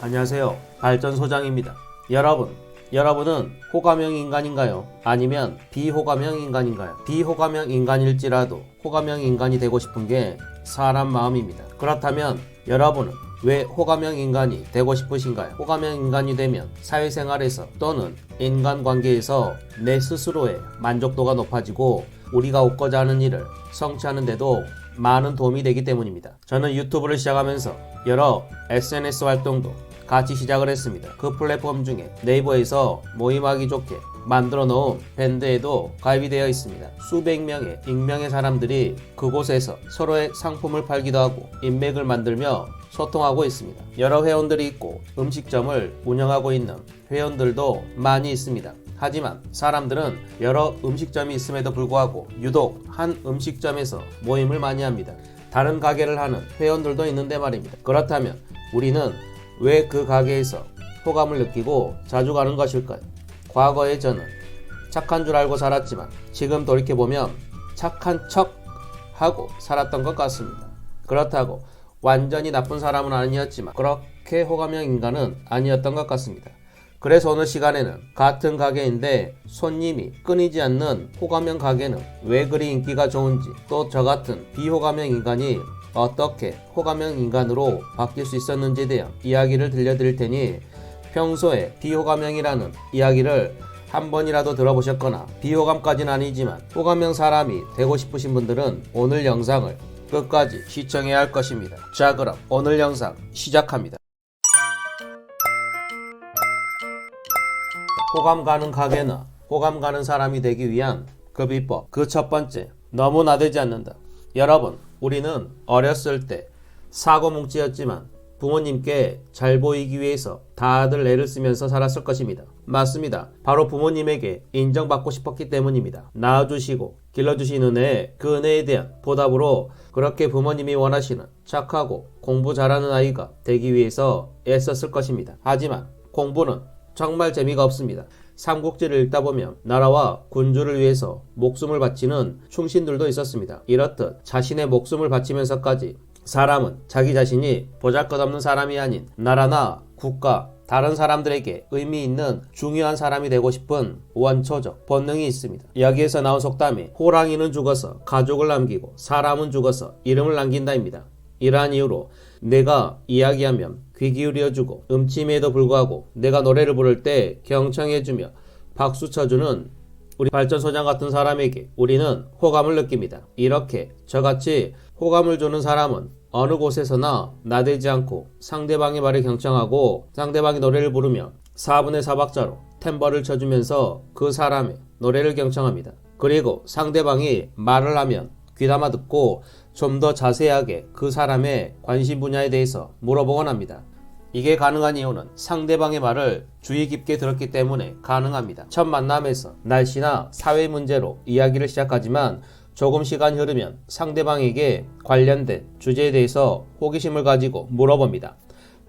안녕하세요. 발전 소장입니다. 여러분, 여러분은 호감형 인간인가요? 아니면 비호감형 인간인가요? 비호감형 인간일지라도 호감형 인간이 되고 싶은 게 사람 마음입니다. 그렇다면 여러분은 왜 호감형 인간이 되고 싶으신가요? 호감형 인간이 되면 사회생활에서 또는 인간관계에서 내 스스로의 만족도가 높아지고 우리가 얻고자 하는 일을 성취하는데도 많은 도움이 되기 때문입니다. 저는 유튜브를 시작하면서 여러 SNS 활동도 같이 시작을 했습니다. 그 플랫폼 중에 네이버에서 모임하기 좋게 만들어 놓은 밴드에도 가입이 되어 있습니다. 수백 명의 익명의 사람들이 그곳에서 서로의 상품을 팔기도 하고 인맥을 만들며 소통하고 있습니다. 여러 회원들이 있고 음식점을 운영하고 있는 회원들도 많이 있습니다. 하지만 사람들은 여러 음식점이 있음에도 불구하고 유독 한 음식점에서 모임을 많이 합니다. 다른 가게를 하는 회원들도 있는데 말입니다. 그렇다면 우리는 왜 그 가게에서 호감을 느끼고 자주 가는 것일까요? 과거에 저는 착한 줄 알고 살았지만 지금 돌이켜보면 착한 척 하고 살았던 것 같습니다. 그렇다고 완전히 나쁜 사람은 아니었지만 그렇게 호감형 인간은 아니었던 것 같습니다. 그래서 오늘 시간에는 같은 가게인데 손님이 끊이지 않는 호감형 가게는 왜 그리 인기가 좋은지 또 저 같은 비호감형 인간이 어떻게 호감형 인간으로 바뀔 수 있었는지에 대한 이야기를 들려드릴 테니 평소에 비호감형이라는 이야기를 한 번이라도 들어보셨거나 비호감까지는 아니지만 호감형 사람이 되고 싶으신 분들은 오늘 영상을 끝까지 시청해야 할 것입니다. 자 그럼 오늘 영상 시작합니다. 호감 가는 가게나 호감 가는 사람이 되기 위한 그 비법 그 첫 번째 너무 나대지 않는다. 여러분 우리는 어렸을 때 사고 뭉치였지만 부모님께 잘 보이기 위해서 다들 애를 쓰면서 살았을 것입니다. 맞습니다. 바로 부모님에게 인정받고 싶었기 때문입니다. 낳아주시고 길러주시는 애, 그 은혜에 대한 보답으로 그렇게 부모님이 원하시는 착하고 공부 잘하는 아이가 되기 위해서 애썼을 것입니다. 하지만 공부는 정말 재미가 없습니다. 삼국지를 읽다 보면 나라와 군주를 위해서 목숨을 바치는 충신들도 있었습니다. 이렇듯 자신의 목숨을 바치면서까지 사람은 자기 자신이 보잘것없는 사람이 아닌 나라나 국가 다른 사람들에게 의미 있는 중요한 사람이 되고 싶은 원초적 본능이 있습니다. 여기에서 나온 속담이 호랑이는 죽어서 가족을 남기고 사람은 죽어서 이름을 남긴다입니다. 이러한 이유로 내가 이야기하면 귀 기울여주고 음침에도 불구하고 내가 노래를 부를 때 경청해주며 박수 쳐주는 우리 발전소장 같은 사람에게 우리는 호감을 느낍니다. 이렇게 저같이 호감을 주는 사람은 어느 곳에서나 나대지 않고 상대방의 말에 경청하고 상대방의 노래를 부르며 4분의 4박자로 템버를 쳐주면서 그 사람의 노래를 경청합니다. 그리고 상대방이 말을 하면 귀담아 듣고 좀 더 자세하게 그 사람의 관심 분야에 대해서 물어보곤 합니다. 이게 가능한 이유는 상대방의 말을 주의 깊게 들었기 때문에 가능합니다. 첫 만남에서 날씨나 사회 문제로 이야기를 시작하지만 조금 시간이 흐르면 상대방에게 관련된 주제에 대해서 호기심을 가지고 물어봅니다.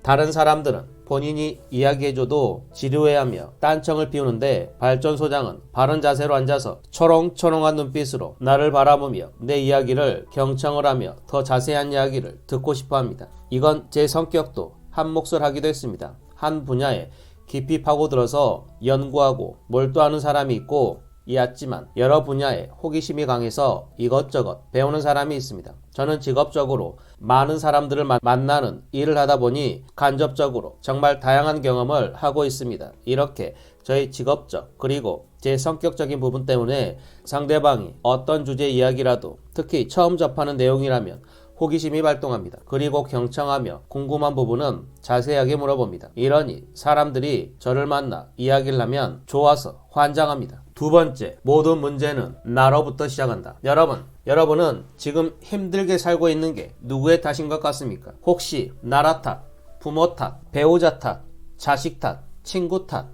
다른 사람들은 본인이 이야기해줘도 지루해하며 딴청을 피우는데 발전 소장은 바른 자세로 앉아서 초롱초롱한 눈빛으로 나를 바라보며 내 이야기를 경청을 하며 더 자세한 이야기를 듣고 싶어 합니다. 이건 제 성격도 한 몫을 하기도 했습니다. 한 분야에 깊이 파고들어서 연구하고 몰두하는 사람이 있고 이었지만 여러 분야에 호기심이 강해서 이것저것 배우는 사람이 있습니다. 저는 직업적으로 많은 사람들을 마- 만나는 일을 하다 보니 간접적으로 정말 다양한 경험을 하고 있습니다. 이렇게 저의 직업적 그리고 제 성격적인 부분 때문에 상대방이 어떤 주제 이야기라도 특히 처음 접하는 내용이라면 호기심이 발동합니다. 그리고 경청하며 궁금한 부분은 자세하게 물어봅니다. 이러니 사람들이 저를 만나 이야기를 하면 좋아서 환장합니다. 두 번째, 모든 문제는 나로부터 시작한다. 여러분, 여러분은 지금 힘들게 살고 있는 게 누구의 탓인 것 같습니까? 혹시 나라 탓, 부모 탓, 배우자 탓, 자식 탓, 친구 탓,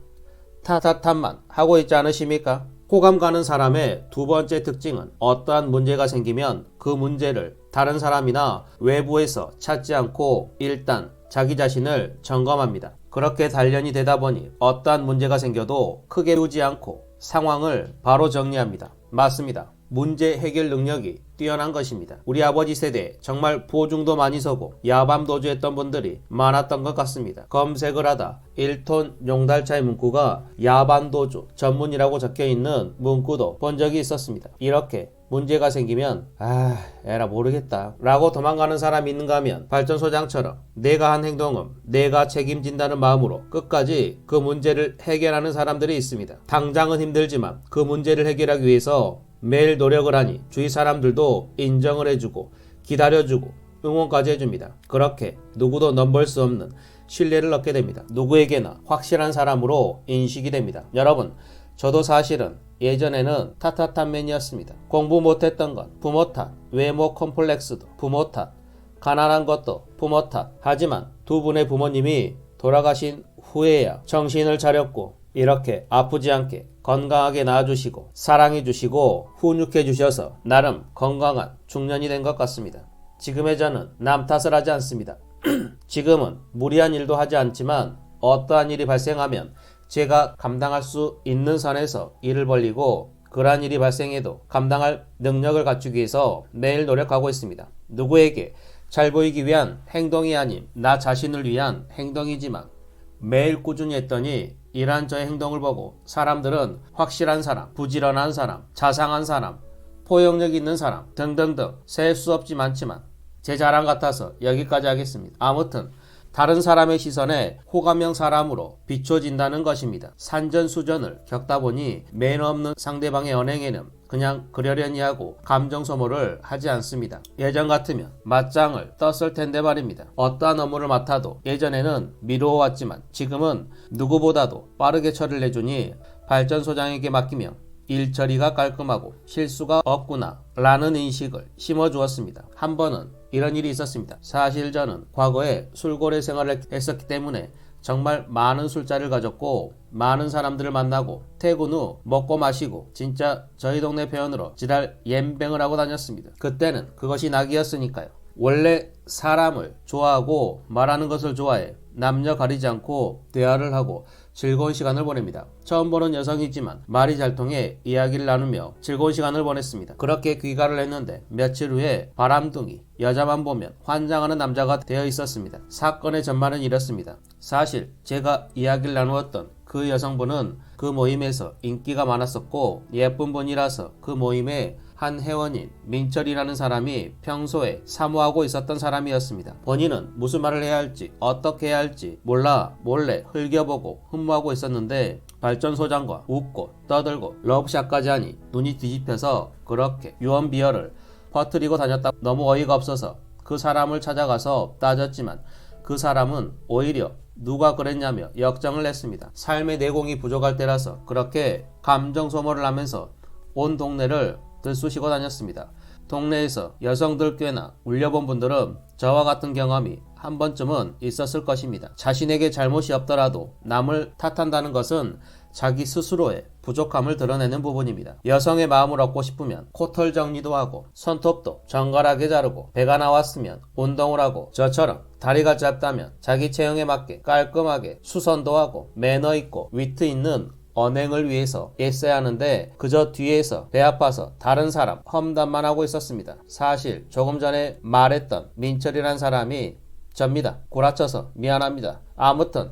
타타탄만 하고 있지 않으십니까? 호감 가는 사람의 두 번째 특징은 어떠한 문제가 생기면 그 문제를 다른 사람이나 외부에서 찾지 않고 일단 자기 자신을 점검합니다. 그렇게 단련이 되다 보니 어떠한 문제가 생겨도 크게 우지 않고 상황을 바로 정리합니다. 맞습니다. 문제 해결 능력이 뛰어난 것입니다. 우리 아버지 세대 정말 보증도 많이 서고 야밤 도주했던 분들이 많았던 것 같습니다. 검색을 하다 1톤 용달차의 문구가 야밤 도주 전문이라고 적혀 있는 문구도 본 적이 있었습니다. 이렇게 문제가 생기면 아 에라 모르겠다 라고 도망가는 사람이 있는가 하면 발전소장처럼 내가 한 행동은 내가 책임진다는 마음으로 끝까지 그 문제를 해결하는 사람들이 있습니다. 당장은 힘들지만 그 문제를 해결하기 위해서 매일 노력을 하니 주위 사람들도 인정을 해주고 기다려주고 응원까지 해줍니다. 그렇게 누구도 넘볼 수 없는 신뢰를 얻게 됩니다. 누구에게나 확실한 사람으로 인식이 됩니다. 여러분, 저도 사실은 예전에는 타타탄맨이었습니다. 공부 못했던 건 부모 탓, 외모 컴플렉스도 부모 탓, 가난한 것도 부모 탓. 하지만 두 분의 부모님이 돌아가신 후에야 정신을 차렸고 이렇게 아프지 않게 건강하게 낳아주시고 사랑해주시고 훈육해주셔서 나름 건강한 중년이 된 것 같습니다. 지금의 저는 남 탓을 하지 않습니다. 지금은 무리한 일도 하지 않지만 어떠한 일이 발생하면 제가 감당할 수 있는 선에서 일을 벌리고 그러한 일이 발생해도 감당할 능력을 갖추기 위해서 매일 노력하고 있습니다. 누구에게 잘 보이기 위한 행동이 아닌 나 자신을 위한 행동이지만 매일 꾸준히 했더니 이러한 저의 행동을 보고 사람들은 확실한 사람, 부지런한 사람, 자상한 사람, 포용력 있는 사람 등등등 셀 수 없지 많지만 제 자랑 같아서 여기까지 하겠습니다. 아무튼 다른 사람의 시선에 호감형 사람으로 비춰진다는 것입니다. 산전수전을 겪다 보니 매너 없는 상대방의 언행에는 그냥 그러려니 하고 감정 소모를 하지 않습니다. 예전 같으면 맞짱을 떴을 텐데 말입니다. 어떠한 업무를 맡아도 예전에는 미루어왔지만 지금은 누구보다도 빠르게 처리를 해주니 발전소장에게 맡기며 일 처리가 깔끔하고 실수가 없구나 라는 인식을 심어주었습니다. 한 번은 이런 일이 있었습니다. 사실 저는 과거에 술고래 생활을 했었기 때문에 정말 많은 술자리를 가졌고 많은 사람들을 만나고 퇴근 후 먹고 마시고 진짜 저희 동네 표현으로 지랄 옌뱅을 하고 다녔습니다. 그때는 그것이 낙이었으니까요. 원래 사람을 좋아하고 말하는 것을 좋아해 남녀 가리지 않고 대화를 하고 즐거운 시간을 보냅니다. 처음 보는 여성이지만 말이 잘 통해 이야기를 나누며 즐거운 시간을 보냈습니다. 그렇게 귀가를 했는데 며칠 후에 바람둥이 여자만 보면 환장하는 남자가 되어 있었습니다. 사건의 전말은 이렇습니다. 사실 제가 이야기를 나누었던 그 여성분은 그 모임에서 인기가 많았었고 예쁜 분이라서 그 모임에 한 회원인 민철이라는 사람이 평소에 사모하고 있었던 사람이었습니다. 본인은 무슨 말을 해야 할지 어떻게 해야 할지 몰라 몰래 흘겨보고 흠모하고 있었는데 발전소장과 웃고 떠들고 러브샷까지 하니 눈이 뒤집혀서 그렇게 유언비어를 퍼뜨리고 다녔다 너무 어이가 없어서 그 사람을 찾아가서 따졌지만 그 사람은 오히려 누가 그랬냐며 역정을 냈습니다. 삶의 내공이 부족할 때라서 그렇게 감정 소모를 하면서 온 동네를 들쑤시고 다녔습니다. 동네에서 여성들 꽤나 울려본 분들은 저와 같은 경험이 한 번쯤은 있었을 것입니다. 자신에게 잘못이 없더라도 남을 탓한다는 것은 자기 스스로의 부족함을 드러내는 부분입니다. 여성의 마음을 얻고 싶으면 코털 정리도 하고 손톱도 정갈하게 자르고 배가 나왔으면 운동을 하고 저처럼 다리가 짧다면 자기 체형에 맞게 깔끔하게 수선도 하고 매너 있고 위트 있는 언행을 위해서 애써야 하는데 그저 뒤에서 배 아파서 다른 사람 험담만 하고 있었습니다. 사실 조금 전에 말했던 민철이란 사람이 접니다. 구라쳐서 미안합니다. 아무튼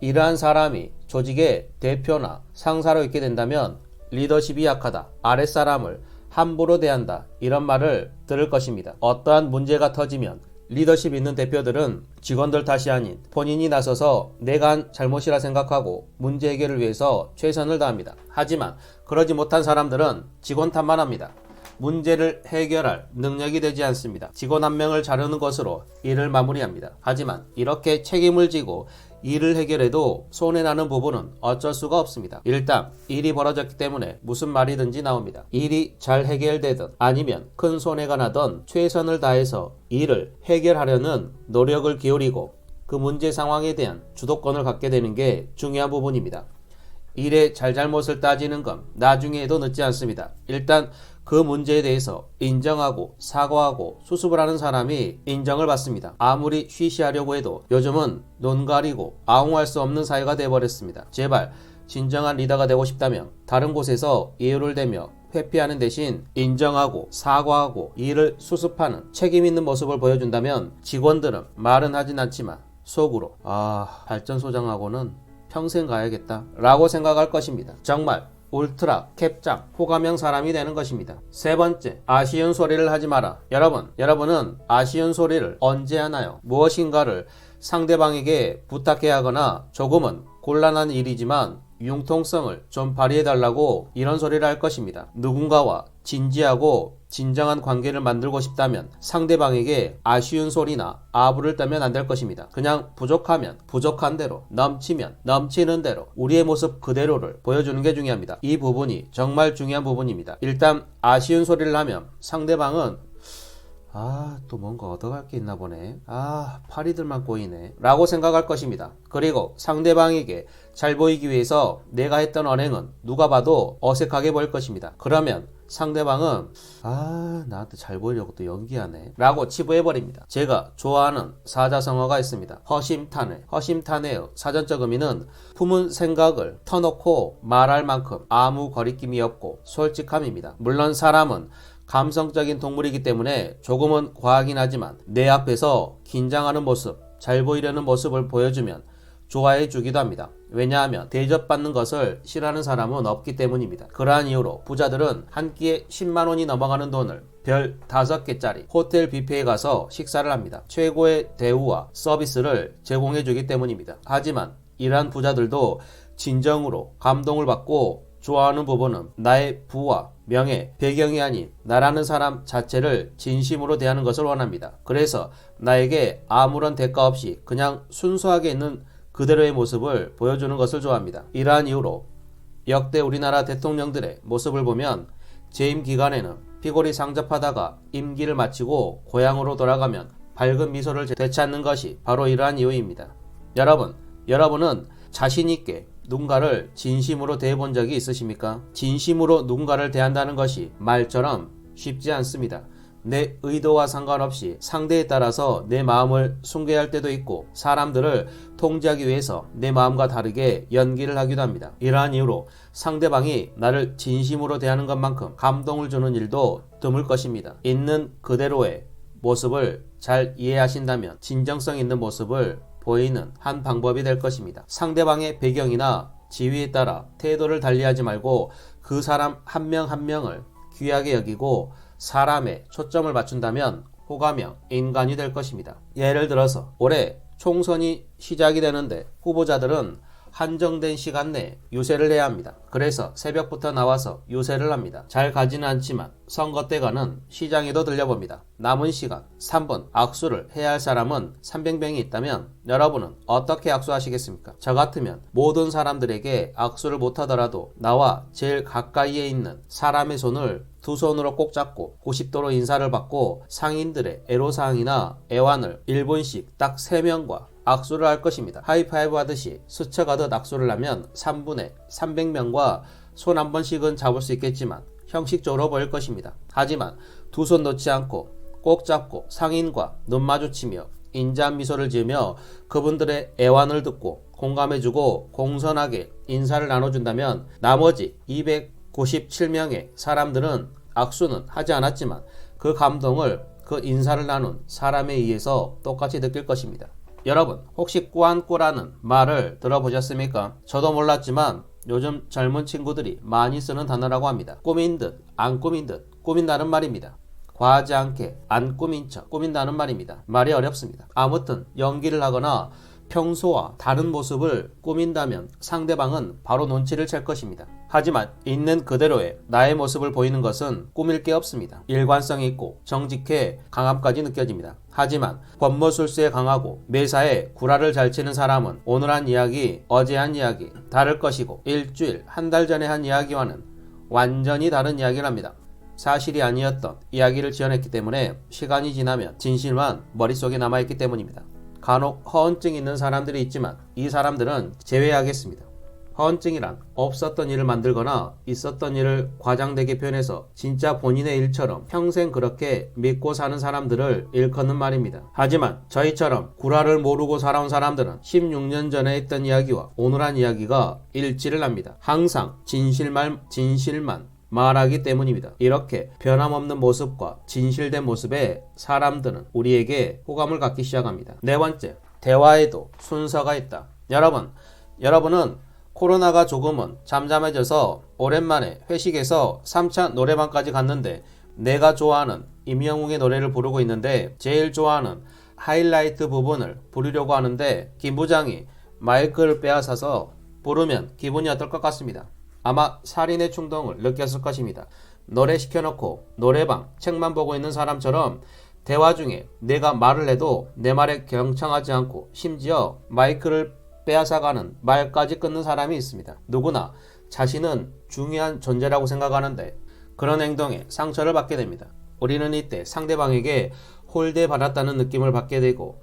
이러한 사람이 조직의 대표나 상사로 있게 된다면 리더십이 약하다. 아랫사람을 함부로 대한다. 이런 말을 들을 것입니다. 어떠한 문제가 터지면 리더십 있는 대표들은 직원들 탓이 아닌 본인이 나서서 내가 한 잘못이라 생각하고 문제 해결을 위해서 최선을 다합니다. 하지만 그러지 못한 사람들은 직원 탓만 합니다. 문제를 해결할 능력이 되지 않습니다. 직원 한 명을 자르는 것으로 일을 마무리합니다. 하지만 이렇게 책임을 지고 일을 해결해도 손해나는 부분은 어쩔 수가 없습니다. 일단 일이 벌어졌기 때문에 무슨 말이든지 나옵니다. 일이 잘 해결되든 아니면 큰 손해가 나던 최선을 다해서 일을 해결하려는 노력을 기울이고 그 문제 상황에 대한 주도권을 갖게 되는 게 중요한 부분입니다. 일의 잘잘못을 따지는 건 나중에 해도 늦지 않습니다. 일단 그 문제에 대해서 인정하고 사과하고 수습을 하는 사람이 인정을 받습니다. 아무리 쉬쉬하려고 해도 요즘은 눈 가리고 아웅할 수 없는 사회가 되어버렸습니다. 제발 진정한 리더가 되고 싶다면 다른 곳에서 예우를 대며 회피하는 대신 인정하고 사과하고 일을 수습하는 책임 있는 모습을 보여준다면 직원들은 말은 하진 않지만 속으로 아 발전소장하고는 평생 가야겠다 라고 생각할 것입니다. 정말 울트라 캡장 호감형 사람이 되는 것입니다. 세 번째, 아쉬운 소리를 하지 마라. 여러분, 여러분은 아쉬운 소리를 언제 하나요? 무엇인가를 상대방에게 부탁해야 하거나 조금은 곤란한 일이지만 융통성을 좀 발휘해달라고 이런 소리를 할 것입니다. 누군가와 진지하고 진정한 관계를 만들고 싶다면 상대방에게 아쉬운 소리나 아부를 떨면 안 될 것입니다. 그냥 부족하면 부족한 대로, 넘치면 넘치는 대로 우리의 모습 그대로를 보여주는 게 중요합니다. 이 부분이 정말 중요한 부분입니다. 일단 아쉬운 소리를 하면 상대방은 아, 또 뭔가 얻어갈 게 있나 보네. 아, 파리들만 꼬이네. 라고 생각할 것입니다. 그리고 상대방에게 잘 보이기 위해서 내가 했던 언행은 누가 봐도 어색하게 보일 것입니다. 그러면 상대방은 아, 나한테 잘 보이려고 또 연기하네. 라고 치부해버립니다. 제가 좋아하는 사자성어가 있습니다. 허심탄회. 허심탄회의 사전적 의미는 품은 생각을 터놓고 말할 만큼 아무 거리낌이 없고 솔직함입니다. 물론 사람은 감성적인 동물이기 때문에 조금은 과하긴 하지만 내 앞에서 긴장하는 모습, 잘 보이려는 모습을 보여주면 좋아해 주기도 합니다. 왜냐하면 대접받는 것을 싫어하는 사람은 없기 때문입니다. 그러한 이유로 부자들은 한 끼에 10만 원이 넘어가는 돈을 별 5개짜리 호텔 뷔페에 가서 식사를 합니다. 최고의 대우와 서비스를 제공해 주기 때문입니다. 하지만 이러한 부자들도 진정으로 감동을 받고 좋아하는 부분은 나의 부와 명예, 배경이 아닌 나라는 사람 자체를 진심으로 대하는 것을 원합니다. 그래서 나에게 아무런 대가 없이 그냥 순수하게 있는 그대로의 모습을 보여주는 것을 좋아합니다. 이러한 이유로 역대 우리나라 대통령들의 모습을 보면 재임 기간에는 피골이 상접하다가 임기를 마치고 고향으로 돌아가면 밝은 미소를 되찾는 것이 바로 이러한 이유입니다. 여러분, 여러분은 자신있게 누군가를 진심으로 대해본 적이 있으십니까? 진심으로 누군가를 대한다는 것이 말처럼 쉽지 않습니다. 내 의도와 상관없이 상대에 따라서 내 마음을 숨겨야 할 때도 있고 사람들을 통제하기 위해서 내 마음과 다르게 연기를 하기도 합니다. 이러한 이유로 상대방이 나를 진심으로 대하는 것만큼 감동을 주는 일도 드물 것입니다. 있는 그대로의 모습을 잘 이해하신다면 진정성 있는 모습을 보이는 한 방법이 될 것입니다. 상대방의 배경이나 지위에 따라 태도를 달리하지 말고 그 사람 한 명한 명을 귀하게 여기고 사람에 초점을 맞춘다면 호감형 인간이 될 것입니다. 예를 들어서 올해 총선이 시작이 되는데 후보자들은 한정된 시간 내에 유세를 해야 합니다. 그래서 새벽부터 나와서 유세를 합니다. 잘 가지는 않지만 선거 때 가는 시장에도 들려봅니다. 남은 시간 3분 악수를 해야 할 사람은 300명이 있다면 여러분은 어떻게 악수하시겠습니까? 저 같으면 모든 사람들에게 악수를 못하더라도 나와 제일 가까이에 있는 사람의 손을 두 손으로 꼭 잡고 90도로 인사를 받고 상인들의 애로사항이나 애완을 1분씩 딱 3명과 악수를 할 것입니다. 하이파이브 하듯이 스쳐가듯 악수를 하면 3분의 300명과 손 한 번씩은 잡을 수 있겠지만 형식적으로 보일 것입니다. 하지만 두 손 놓지 않고 꼭 잡고 상인과 눈 마주치며 인자한 미소를 지으며 그분들의 애완을 듣고 공감해주고 공손하게 인사를 나눠준다면 나머지 297명의 사람들은 악수는 하지 않았지만 그 감동을 그 인사를 나눈 사람에 의해서 똑같이 느낄 것입니다. 여러분 혹시 꾸안꾸라는 말을 들어보셨습니까? 저도 몰랐지만 요즘 젊은 친구들이 많이 쓰는 단어라고 합니다. 꾸민 듯, 안 꾸민 듯, 꾸민다는 말입니다. 과하지 않게 안 꾸민 척 꾸민다는 말입니다. 말이 어렵습니다. 아무튼 연기를 하거나 평소와 다른 모습을 꾸민다면 상대방은 바로 눈치를 챌 것입니다. 하지만 있는 그대로의 나의 모습을 보이는 것은 꾸밀 게 없습니다. 일관성이 있고 정직해 강함까지 느껴집니다. 하지만 권모술수에 강하고 매사에 구라를 잘 치는 사람은 오늘 한 이야기, 어제 한 이야기 다를 것이고 일주일, 한 달 전에 한 이야기와는 완전히 다른 이야기를 합니다. 사실이 아니었던 이야기를 지어냈기 때문에 시간이 지나면 진실만 머릿속에 남아있기 때문입니다. 간혹 허언증 있는 사람들이 있지만 이 사람들은 제외하겠습니다. 허언증이란 없었던 일을 만들거나 있었던 일을 과장되게 표현해서 진짜 본인의 일처럼 평생 그렇게 믿고 사는 사람들을 일컫는 말입니다. 하지만 저희처럼 구라를 모르고 살아온 사람들은 16년 전에 했던 이야기와 오늘 한 이야기가 일치를 합니다. 항상 진실만, 진실만 말하기 때문입니다. 이렇게 변함없는 모습과 진실된 모습에 사람들은 우리에게 호감을 갖기 시작합니다. 네 번째, 대화에도 순서가 있다. 여러분, 여러분은 코로나가 조금은 잠잠해져서 오랜만에 회식에서 3차 노래방까지 갔는데 내가 좋아하는 임영웅의 노래를 부르고 있는데 제일 좋아하는 하이라이트 부분을 부르려고 하는데 김 부장이 마이크를 빼앗아서 부르면 기분이 어떨 것 같습니다. 아마 살인의 충동을 느꼈을 것입니다. 노래 시켜놓고 노래방 책만 보고 있는 사람처럼 대화 중에 내가 말을 해도 내 말에 경청하지 않고 심지어 마이크를 빼앗아가는 말까지 끊는 사람이 있습니다. 누구나 자신은 중요한 존재라고 생각하는데 그런 행동에 상처를 받게 됩니다. 우리는 이때 상대방에게 홀대받았다는 느낌을 받게 되고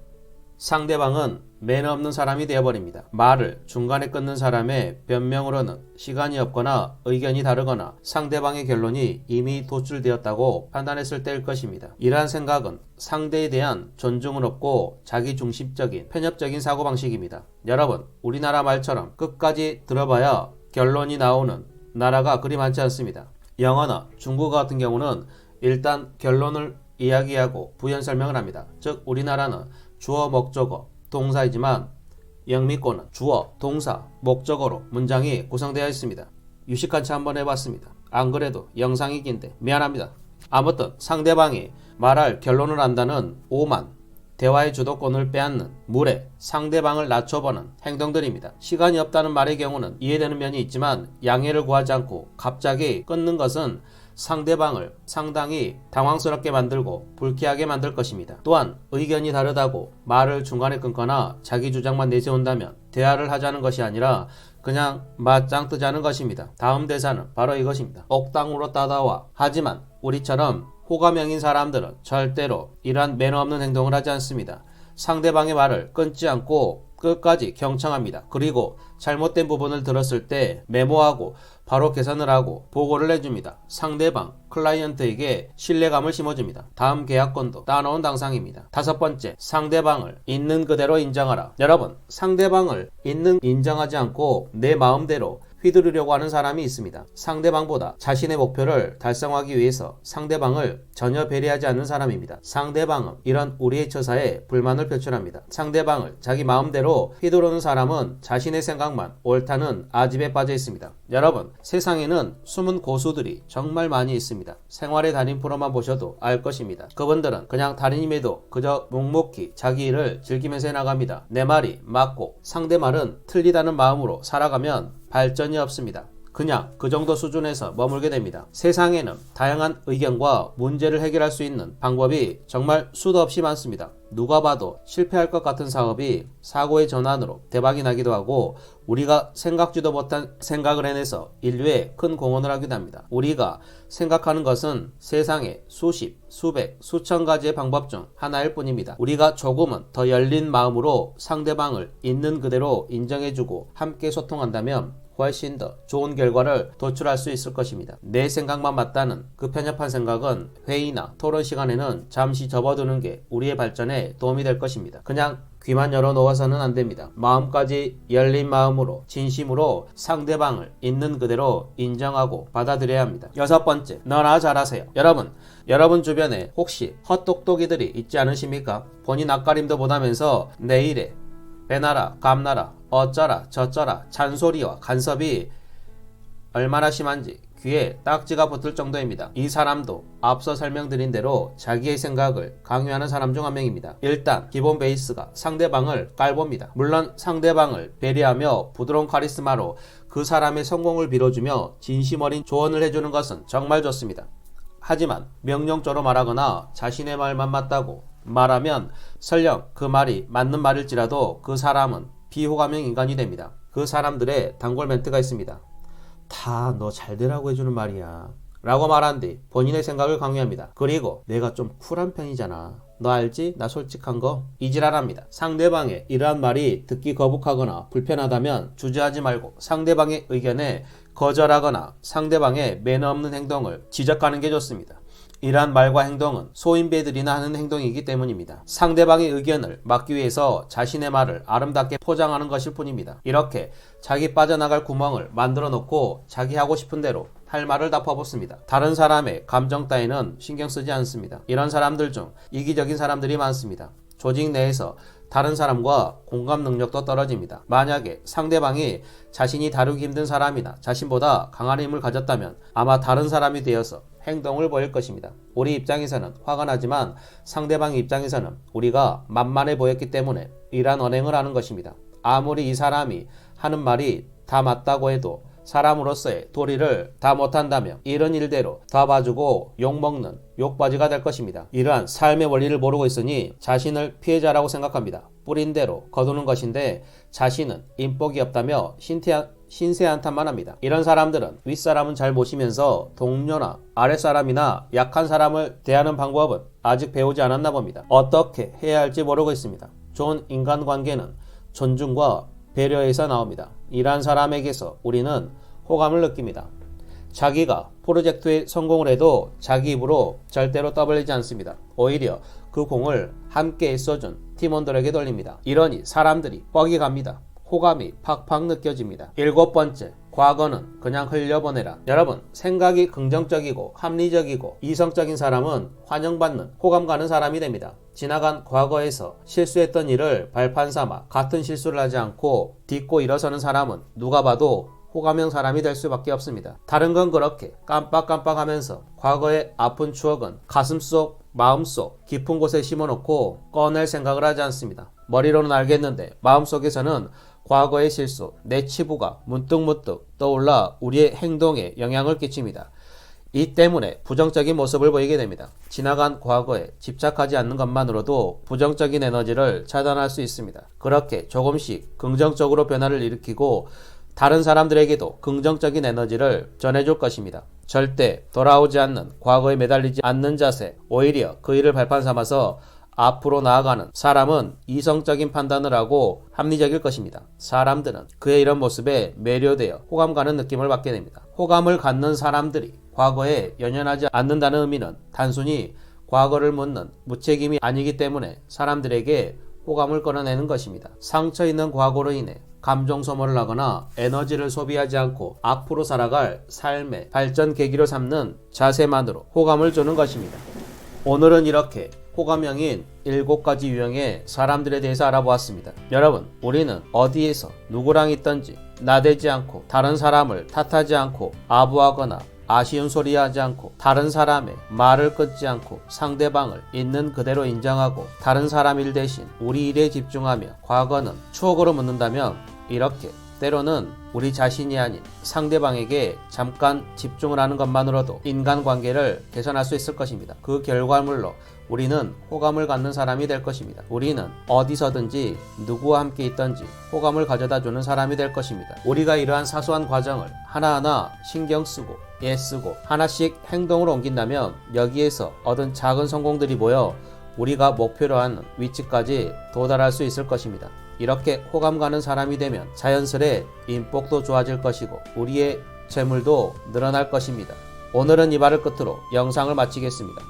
상대방은 매너 없는 사람이 되어버립니다. 말을 중간에 끊는 사람의 변명으로는 시간이 없거나 의견이 다르거나 상대방의 결론이 이미 도출되었다고 판단했을 때일 것입니다. 이러한 생각은 상대에 대한 존중은 없고 자기 중심적인 편협적인 사고방식입니다. 여러분, 우리나라 말처럼 끝까지 들어봐야 결론이 나오는 나라가 그리 많지 않습니다. 영어나 중국어 같은 경우는 일단 결론을 이야기하고 부연 설명을 합니다. 즉 우리나라는 주어 목적어 동사이지만 영미권은 주어 동사 목적어로 문장이 구성되어 있습니다. 유식한 차 한번 해봤습니다. 안 그래도 영상이 긴데 미안합니다. 아무튼 상대방이 말할 결론을 안다는 오만 대화의 주도권을 빼앗는 무례, 상대방을 낮춰보는 행동들입니다. 시간이 없다는 말의 경우는 이해되는 면이 있지만 양해를 구하지 않고 갑자기 끊는 것은 상대방을 상당히 당황스럽게 만들고 불쾌하게 만들 것입니다. 또한 의견이 다르다고 말을 중간에 끊거나 자기 주장만 내세운다면 대화를 하자는 것이 아니라 그냥 맞짱 뜨자는 것입니다. 다음 대사는 바로 이것입니다. 옥당으로 따다와 하지만 우리처럼 호감형인 사람들은 절대로 이러한 매너 없는 행동을 하지 않습니다. 상대방의 말을 끊지 않고 끝까지 경청합니다. 그리고 잘못된 부분을 들었을 때 메모하고 바로 계산을 하고 보고를 해줍니다. 상대방, 클라이언트에게 신뢰감을 심어줍니다. 다음 계약권도 따놓은 당상입니다. 다섯 번째, 상대방을 있는 그대로 인정하라. 여러분, 상대방을 있는 인정하지 않고 내 마음대로 휘두르려고 하는 사람이 있습니다. 상대방보다 자신의 목표를 달성하기 위해서 상대방을 전혀 배려하지 않는 사람입니다. 상대방은 이런 우리의 처사에 불만을 표출합니다. 상대방을 자기 마음대로 휘두르는 사람은 자신의 생각만 옳다는 아집에 빠져 있습니다. 여러분, 세상에는 숨은 고수들이 정말 많이 있습니다. 생활의 달인 프로만 보셔도 알 것입니다. 그분들은 그냥 달인임에도 그저 묵묵히 자기 일을 즐기면서 해나갑니다. 내 말이 맞고 상대 말은 틀리다는 마음으로 살아가면 발전이 없습니다. 그냥 그 정도 수준에서 머물게 됩니다. 세상에는 다양한 의견과 문제를 해결할 수 있는 방법이 정말 수도 없이 많습니다. 누가 봐도 실패할 것 같은 사업이 사고의 전환으로 대박이 나기도 하고 우리가 생각지도 못한 생각을 해내서 인류에 큰 공헌을 하기도 합니다. 우리가 생각하는 것은 세상에 수십, 수백, 수천 가지의 방법 중 하나일 뿐입니다. 우리가 조금은 더 열린 마음으로 상대방을 있는 그대로 인정해주고 함께 소통한다면 훨씬 더 좋은 결과를 도출할 수 있을 것입니다. 내 생각만 맞다는 그 편협한 생각은 회의나 토론 시간에는 잠시 접어두는 게 우리의 발전에 도움이 될 것입니다. 그냥 귀만 열어놓아서는 안 됩니다. 마음까지 열린 마음으로 진심으로 상대방을 있는 그대로 인정하고 받아들여야 합니다. 여섯 번째, 너나 잘하세요. 여러분, 여러분 주변에 혹시 헛똑똑이들이 있지 않으십니까? 본인 앞가림도 못하면서 내일에 배나라, 감나라, 어쩌라, 저쩌라, 잔소리와 간섭이 얼마나 심한지 귀에 딱지가 붙을 정도입니다. 이 사람도 앞서 설명드린 대로 자기의 생각을 강요하는 사람 중 한 명입니다. 일단 기본 베이스가 상대방을 깔봅니다. 물론 상대방을 배려하며 부드러운 카리스마로 그 사람의 성공을 빌어주며 진심 어린 조언을 해주는 것은 정말 좋습니다. 하지만 명령조로 말하거나 자신의 말만 맞다고 말하면 설령 그 말이 맞는 말일지라도 그 사람은 비호감형 인간이 됩니다. 그 사람들의 단골 멘트가 있습니다. 다 너 잘 되라고 해주는 말이야. 라고 말한 뒤 본인의 생각을 강요합니다. 그리고 내가 좀 쿨한 편이잖아. 너 알지? 나 솔직한 거? 이지랄합니다. 상대방의 이러한 말이 듣기 거북하거나 불편하다면 주저하지 말고 상대방의 의견에 거절하거나 상대방의 매너 없는 행동을 지적하는 게 좋습니다. 이러한 말과 행동은 소인배들이나 하는 행동이기 때문입니다. 상대방의 의견을 막기 위해서 자신의 말을 아름답게 포장하는 것일 뿐입니다. 이렇게 자기 빠져나갈 구멍을 만들어 놓고 자기 하고 싶은 대로 할 말을 다 퍼붓습니다. 다른 사람의 감정 따위는 신경 쓰지 않습니다. 이런 사람들 중 이기적인 사람들이 많습니다. 조직 내에서 다른 사람과 공감 능력도 떨어집니다. 만약에 상대방이 자신이 다루기 힘든 사람이나 자신보다 강한 힘을 가졌다면 아마 다른 사람이 되어서 행동을 보일 것입니다. 우리 입장에서는 화가 나지만 상대방 입장에서는 우리가 만만해 보였기 때문에 이러한 언행을 하는 것입니다. 아무리 이 사람이 하는 말이 다 맞다고 해도 사람으로서의 도리를 다 못한다면 이런 일대로 다 봐주고 욕먹는 욕바지가 될 것입니다. 이러한 삶의 원리를 모르고 있으니 자신을 피해자라고 생각합니다. 뿌린 대로 거두는 것인데 자신은 인복이 없다며 신태한 신세 한탄만 합니다. 이런 사람들은 윗사람은 잘 모시면서 동료나 아랫사람이나 약한 사람을 대하는 방법은 아직 배우지 않았나 봅니다. 어떻게 해야 할지 모르고 있습니다. 좋은 인간관계는 존중과 배려에서 나옵니다. 이러한 사람에게서 우리는 호감을 느낍니다. 자기가 프로젝트에 성공을 해도 자기 입으로 절대로 떠벌리지 않습니다. 오히려 그 공을 함께 써준 팀원들에게 돌립니다. 이러니 사람들이 뻑이 갑니다. 호감이 팍팍 느껴집니다. 일곱 번째, 과거는 그냥 흘려보내라. 여러분, 생각이 긍정적이고 합리적이고 이성적인 사람은 환영받는 호감 가는 사람이 됩니다. 지나간 과거에서 실수했던 일을 발판 삼아 같은 실수를 하지 않고 딛고 일어서는 사람은 누가 봐도 호감형 사람이 될 수밖에 없습니다. 다른 건 그렇게 깜빡깜빡하면서 과거의 아픈 추억은 가슴속, 마음속 깊은 곳에 심어놓고 꺼낼 생각을 하지 않습니다. 머리로는 알겠는데 마음속에서는 과거의 실수, 내 치부가 문득문득 떠올라 우리의 행동에 영향을 끼칩니다. 이 때문에 부정적인 모습을 보이게 됩니다. 지나간 과거에 집착하지 않는 것만으로도 부정적인 에너지를 차단할 수 있습니다. 그렇게 조금씩 긍정적으로 변화를 일으키고 다른 사람들에게도 긍정적인 에너지를 전해줄 것입니다. 절대 돌아오지 않는 과거에 매달리지 않는 자세, 오히려 그 일을 발판 삼아서 앞으로 나아가는 사람은 이성적인 판단을 하고 합리적일 것입니다. 사람들은 그의 이런 모습에 매료되어 호감 가는 느낌을 받게 됩니다. 호감을 갖는 사람들이 과거에 연연하지 않는다는 의미는 단순히 과거를 묻는 무책임이 아니기 때문에 사람들에게 호감을 끌어내는 것입니다. 상처 있는 과거로 인해 감정 소모를 하거나 에너지를 소비하지 않고 앞으로 살아갈 삶의 발전 계기로 삼는 자세만으로 호감을 주는 것입니다. 오늘은 이렇게 호감형인 7가지 유형의 사람들에 대해서 알아보았습니다. 여러분, 우리는 어디에서 누구랑 있던지 나대지 않고 다른 사람을 탓하지 않고 아부하거나 아쉬운 소리 하지 않고 다른 사람의 말을 끊지 않고 상대방을 있는 그대로 인정하고 다른 사람 일 대신 우리 일에 집중하며 과거는 추억으로 묻는다면 이렇게 때로는 우리 자신이 아닌 상대방에게 잠깐 집중을 하는 것만으로도 인간관계를 개선할 수 있을 것입니다. 그 결과물로 우리는 호감을 갖는 사람이 될 것입니다. 우리는 어디서든지 누구와 함께 있던지 호감을 가져다 주는 사람이 될 것입니다. 우리가 이러한 사소한 과정을 하나하나 신경 쓰고 애쓰고 하나씩 행동으로 옮긴다면 여기에서 얻은 작은 성공들이 모여 우리가 목표로 하는 위치까지 도달할 수 있을 것입니다. 이렇게 호감 가는 사람이 되면 자연스레 인복도 좋아질 것이고 우리의 재물도 늘어날 것입니다. 오늘은 이 말을 끝으로 영상을 마치겠습니다.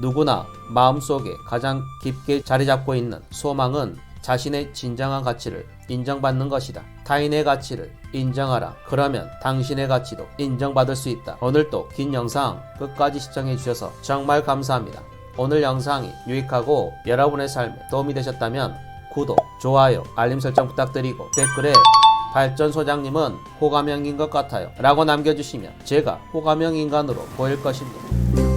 누구나 마음속에 가장 깊게 자리 잡고 있는 소망은 자신의 진정한 가치를 인정받는 것이다. 타인의 가치를 인정하라. 그러면 당신의 가치도 인정받을 수 있다. 오늘도 긴 영상 끝까지 시청해 주셔서 정말 감사합니다. 오늘 영상이 유익하고 여러분의 삶에 도움이 되셨다면 구독, 좋아요, 알림 설정 부탁드리고 댓글에 발전 소장님은 호감형 인 것 같아요 라고 남겨주시면 제가 호감형 인간으로 보일 것입니다.